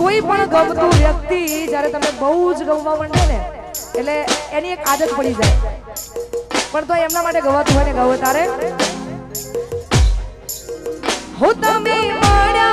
કોઈ પણ ગમતું વ્યક્તિ જ્યારે તમે બહુ જ ગમવા માંડે ને, એટલે એની એક આદત પડી જાય. પણ તો એમના માટે ગવાતું હોય ને ગવો તારે હું તમે મળ્યા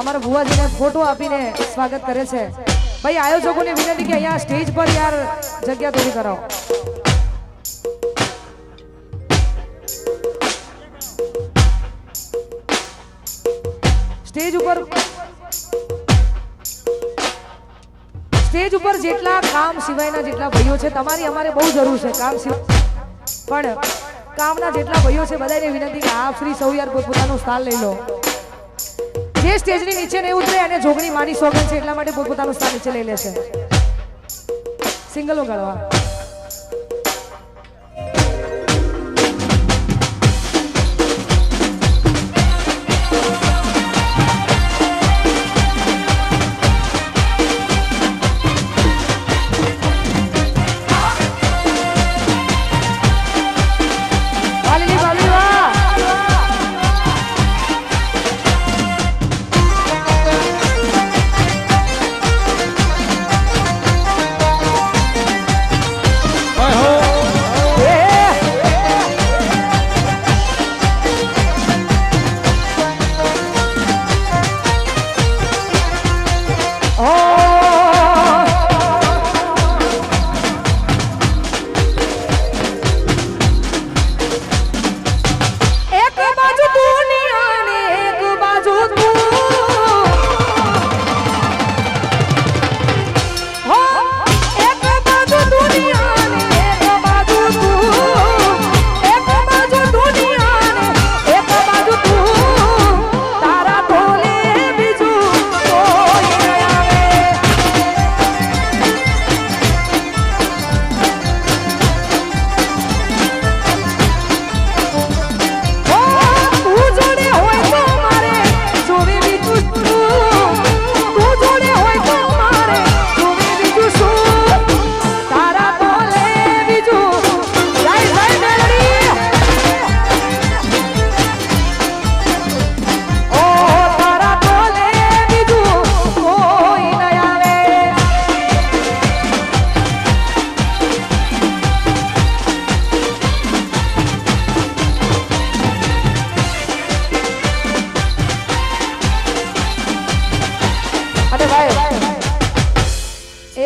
અમારા ભુવાજીને ફોટો આપીને સ્વાગત કરે છે. ભાઈ, આયોજકોને વિનંતી કે અહીંયા સ્ટેજ પર યાર જગ્યા થોડી કરાવો. સ્ટેજ ઉપર સ્ટેજ ઉપર જેટલા કામ સિવાયના જેટલા ભાઈઓ છે, તમારી અમારે બહુ જરૂર છે કામ સિવાય પણ કામના જેટલા ભાઈઓ છે, બધાને વિનંતી કે આપ શ્રી સૌ યાર પોતપોતાનું સ્થાન લઈ લો. જે સ્ટેજની નીચે નહીં ઉતરે અને જોગણી મારી સોગન છે, એટલા માટે પોતપોતાનું સ્થાન નીચે લઈ લેશે સિંગલો ગળવા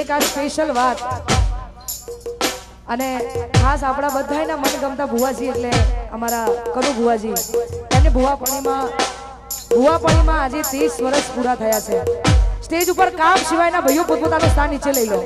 એક આ સ્પેશિયલ વાત. અને ખાસ આપણા બધાના મનગમતા ભુવાજી એટલે અમારા કનુ ભુવાજી. એમને ભુવાપણીમાં ભુવાપણીમાં આજે ત્રીસ વર્ષ પૂરા થયા છે. સ્ટેજ ઉપર કામ સિવાયના ભાઈઓ પોતપોતાનું સ્થાન નીચે લઈ લો.